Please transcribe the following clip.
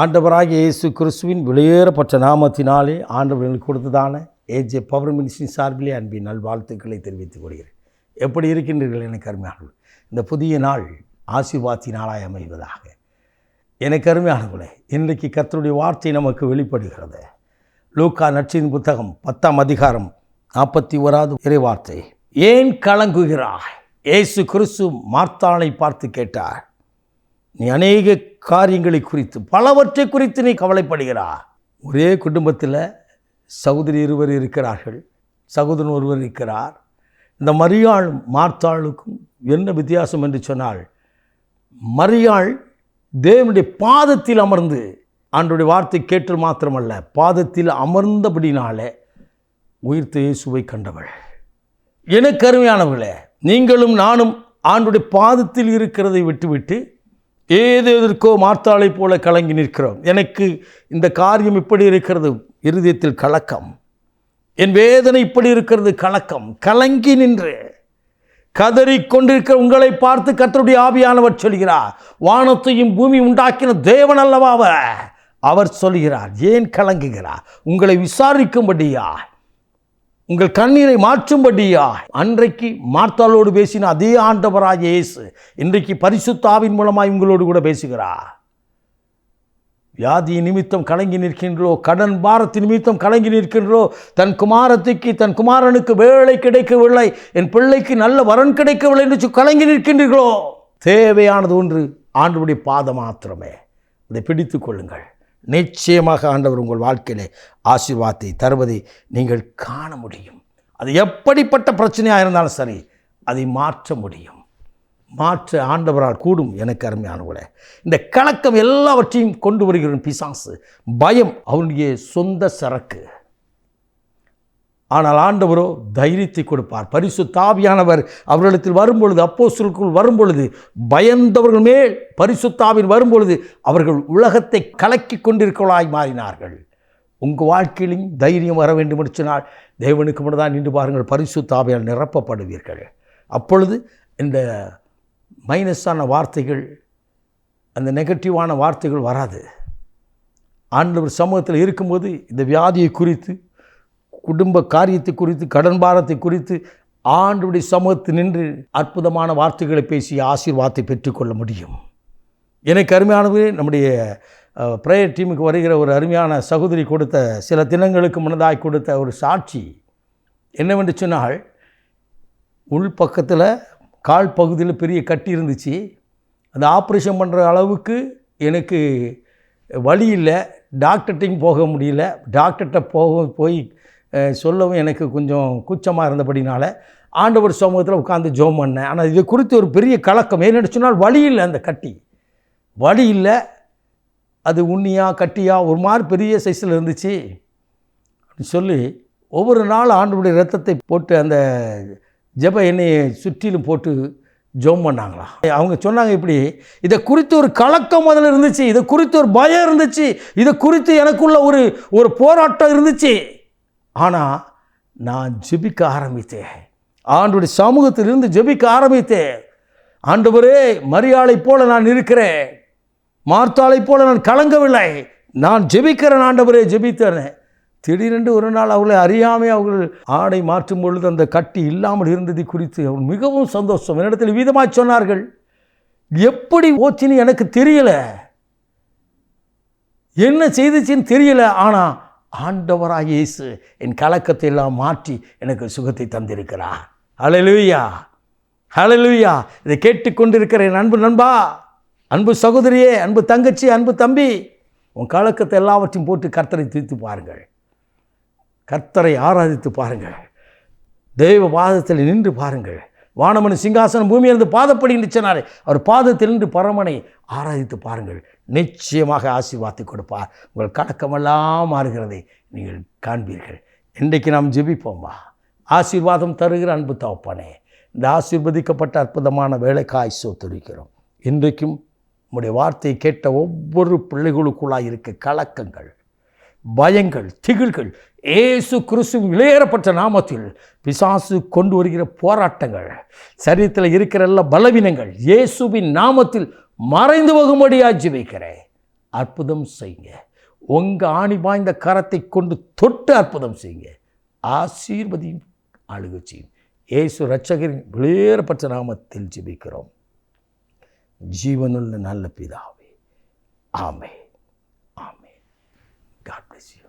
ஆண்டவராகிய இயேசு கிறிஸ்துவின் வெளியேறப்பட்ட நாமத்தினாலே ஆண்டவர்களுக்கு கொடுத்ததான ஏஜே பவர் மினிஸ்டின் சார்பிலே அன்பின் நல்வாழ்த்துக்களை தெரிவித்துக் கொள்கிறேன். எப்படி இருக்கின்றீர்கள் என கருமையானவர்கள்? இந்த புதிய நாள் ஆசிர்வாதி நாளாய் அமைவதாக. என கருமையானவர்களே இன்றைக்கு கத்தருடைய வார்த்தை நமக்கு வெளிப்படுகிறது. லூக்கா நட்சின் புத்தகம் பத்தாம் அதிகாரம் நாற்பத்தி ஓராவது இறைவார்த்தை. ஏன் கலங்குகிறாய்? இயேசு கிறிஸ்து மார்த்தாளை பார்த்து கேட்டார். நீ அநேக காரியங்களை குறித்து பலவற்றை குறித்து நீ கவலைப்படுகிறா ஒரே குடும்பத்தில் சகோதரி இருவர் இருக்கிறார்கள் சகோதரன் ஒருவர் இருக்கிறார். இந்த மரியாள் மார்த்தாளுக்கும் என்ன வித்தியாசம் என்று சொன்னால் மரியாள் தேவனுடைய பாதத்தில் அமர்ந்து ஆண்டுடைய வார்த்தை கேட்டு மாத்திரமல்ல பாதத்தில் அமர்ந்தபடினாலே உயிர்த்த இயேசுவை கண்டவள். எனக்கு அருமையானவர்களே நீங்களும் நானும் ஆண்டுடைய பாதத்தில் இருக்கிறதை விட்டுவிட்டு ஏதேதற்கோ மார்த்தாளைப் போல கலங்கி நிற்கிறோம். எனக்கு இந்த காரியம் இப்படி இருக்கிறது? இருதயத்தில் கலக்கம். என் வேதனை இப்படி இருக்கிறது? கலக்கம். கலங்கி நின்று கதறிக் கொண்டிருக்கிற உங்களை பார்த்து கத்தருடைய ஆவியானவர் சொல்கிறார் வானத்தையும் பூமி உண்டாக்கின தேவன் அல்லவா அவர்? அவர் சொல்கிறார் ஏன் கலங்குகிறார்? உங்களை விசாரிக்கும்படியா? உங்கள் கண்ணீரை மாற்றும்படியா? அன்றைக்கு மார்த்தாளோடு பேசின அதே ஆண்டவராக இயேசு இன்றைக்கு பரிசுத்தாவின் மூலமாக உங்களோடு கூட பேசுகிறார். வியாதி நிமித்தம் கலங்கி நிற்கின்றோ கடன் பாரத்தி நிமித்தம் கலங்கி நிற்கின்றோ தன் குமாரத்துக்கு தன் குமாரனுக்கு வேலை கிடைக்கவில்லை என் பிள்ளைக்கு நல்ல வரன் கிடைக்கவில்லை என்று கலங்கி நிற்கின்றீர்களோ? தேவையானது ஒன்று ஆண்டுபடி பாதம் மாத்திரமே. அதை பிடித்து கொள்ளுங்கள். நிச்சயமாக ஆண்டவர் உங்கள் வாழ்க்கையிலே ஆசீர்வாதத்தை தருவதை நீங்கள் காண முடியும். அது எப்படிப்பட்ட பிரச்சனையாக இருந்தாலும் சரி அதை மாற்ற முடியும். மாற்ற ஆண்டவரால் கூடும் எனக்கு அருமையானவர்களே. இந்த கலக்கம் எல்லாவற்றையும் கொண்டு வருகிற பிசாசு. பயம் அவனுடைய சொந்த சரக்கு. ஆனால் ஆண்டவரோ தைரியத்தை கொடுப்பார். பரிசு தாவியானவர் அவர்களிடத்தில் வரும்பொழுது அப்போஸ்தலருக்குள் வரும்பொழுது பயந்தவர்கள் மேல் பரிசுத்தாவின் வரும்பொழுது அவர்கள் உலகத்தை கலக்கி கொண்டிருக்கவளாய் மாறினார்கள். உங்கள் வாழ்க்கையிலும் தைரியம் வர வேண்டும் என்று சொன்னால் தேவனுக்கு முன்னதான் நின்று பாருங்கள் பரிசுத்தாவியால் நிரப்பப்படுவீர்கள். அப்பொழுது இந்த மைனஸான வார்த்தைகள் அந்த நெகட்டிவான வார்த்தைகள் வராது. ஆண்டவர் சமூகத்தில் இருக்கும்போது இந்த வியாதியை குறித்து குடும்ப காரியத்தை குறித்து கடன் பாரத்தை குறித்து ஆண்டுடைய சமூகத்தில் நின்று அற்புதமான வார்த்தைகளை பேசி ஆசீர்வாதத்தை பெற்றுக்கொள்ள முடியும். எனக்கு அருமையானது நம்முடைய ப்ரேயர் டீமுக்கு வருகிற ஒரு அருமையான சகோதரி கொடுத்த சில தினங்களுக்கு முன்னதாக கொடுத்த ஒரு சாட்சி என்னவென்று சொன்னால் உள் பக்கத்தில் கால் பகுதியில் பெரிய கட்டி இருந்துச்சு. அந்த ஆப்ரேஷன் பண்ணுற அளவுக்கு எனக்கு வழி இல்லை. டாக்டர்கிட்டையும் போக முடியல. டாக்டர்கிட்ட போக போய் சொல்லவும் எனக்கு கொஞ்சம் கூச்சமாக இருந்தபடினால ஆண்டவர் சமூகத்தில் உட்காந்து ஜோம் பண்ணேன். ஆனால் இது குறித்து ஒரு பெரிய கலக்கம். ஏன்னு சொன்னால் வழி இல்லை அந்த கட்டி. வழி இல்லை. அது உண்ணியா கட்டியா ஒரு மாதிரி பெரிய சைஸில் இருந்துச்சு. அப்படின்னு சொல்லி ஒவ்வொரு நாள் ஆண்டவருடைய ரத்தத்தை போட்டு அந்த ஜெப எண்ணெயை சுற்றிலும் போட்டு ஜோம் பண்ணாங்களா? அவங்க சொன்னாங்க இப்படி இதை குறித்து ஒரு கலக்கம் முதல்ல இருந்துச்சு. இதை குறித்து ஒரு பயம் இருந்துச்சு. இதை குறித்து எனக்குள்ள ஒரு ஒரு போராட்டம் இருந்துச்சு. ஆனால் நான் ஜெபிக்க ஆரம்பித்தேன். ஆண்டுடைய சமூகத்திலிருந்து ஜெபிக்க ஆரம்பித்தேன். ஆண்டவரே மரியாளைப் போல நான் இருக்கிறேன். மார்த்தாளைப் போல நான் கலங்கவில்லை. நான் ஜெபிக்கிறேன் ஆண்டவரே ஜெபித்தேன். திடீரென்று ஒரு நாள் அவர்களை அறியாமல் அவர்கள் ஆடை மாற்றும் பொழுது அந்த கட்டி இல்லாமல் இருந்ததை குறித்து அவர் மிகவும் சந்தோஷம். என்னிடத்தில் வீதமாய் சொன்னார்கள் எப்படி போச்சுன்னு எனக்கு தெரியல. என்ன செய்துச்சின்னு தெரியல. ஆனால் ஆண்டவராக இயேசு என் கலக்கத்தை எல்லாம் மாற்றி எனக்கு சுகத்தை தந்திருக்கிறார். ஹalleluya ஹalleluya இதை கேட்டுக்கொண்டிருக்கிற என் அன்பு நண்பா அன்பு சகோதரியே அன்பு தங்கச்சி அன்பு தம்பி உன் கலக்கத்தை எல்லாவற்றையும் போட்டு கர்த்தரை தீர்த்து பாருங்கள். கர்த்தரை ஆராதித்து பாருங்கள். தெய்வ பாதத்தில் நின்று பாருங்கள். வானமனு சிங்காசனம் பூமியிலிருந்து பாதப்படி நிச்சனாரே அவர் பாதத்தில் பரமனை ஆராதித்து பாருங்கள். நிச்சயமாக ஆசீர்வாதி கொடுப்பார். உங்கள் கலக்கமெல்லாம் மாறுகிறதை நீங்கள் காண்பீர்கள். இன்றைக்கு நாம் ஜெபிப்போம்மா ஆசீர்வாதம் தருகிற அன்பு தவப்பானே இந்த ஆசீர்வதிக்கப்பட்ட அற்புதமான வேலைக்காய் சோத்துரிக்கிறோம். இன்றைக்கும் உங்களுடைய வார்த்தையை கேட்ட ஒவ்வொரு பிள்ளைகளுக்குள்ளாக இருக்க கலக்கங்கள் பயங்கள் திகில்கள் ஏசு கிறிஸ்து விளையேறப்பட்ட நாமத்தில் பிசாசு கொண்டு வருகிற போராட்டங்கள் சரீரத்தில் இருக்கிற எல்லா பலவீனங்கள் இயேசுவின் நாமத்தில் மறைந்து போகும்படியாக ஜிபிக்கிறேன். அற்புதம் செய்யுங்க. உங்கள் ஆணி பாய்ந்த கரத்தை கொண்டு தொட்டு அற்புதம் செய்யுங்க. ஆசீர்வதியும் ஆளுகை செய்யும். ஏசு ரட்சகரின் வெளியேறப்பட்ட நாமத்தில் ஜிபிக்கிறோம். ஜீவனுள்ள நல்ல பிதாவே. ஆமே ஆமே காட் பிளஸ் யூ